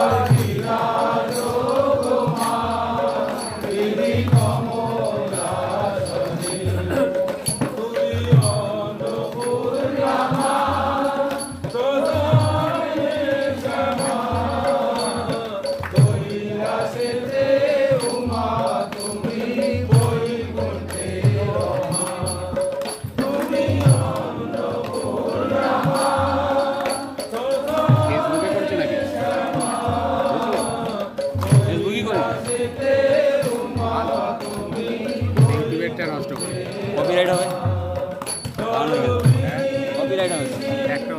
아. ইউটিউবেরটা নষ্ট করে। কপিরাইট হবে? কপিরাইট হবে? তো। একটা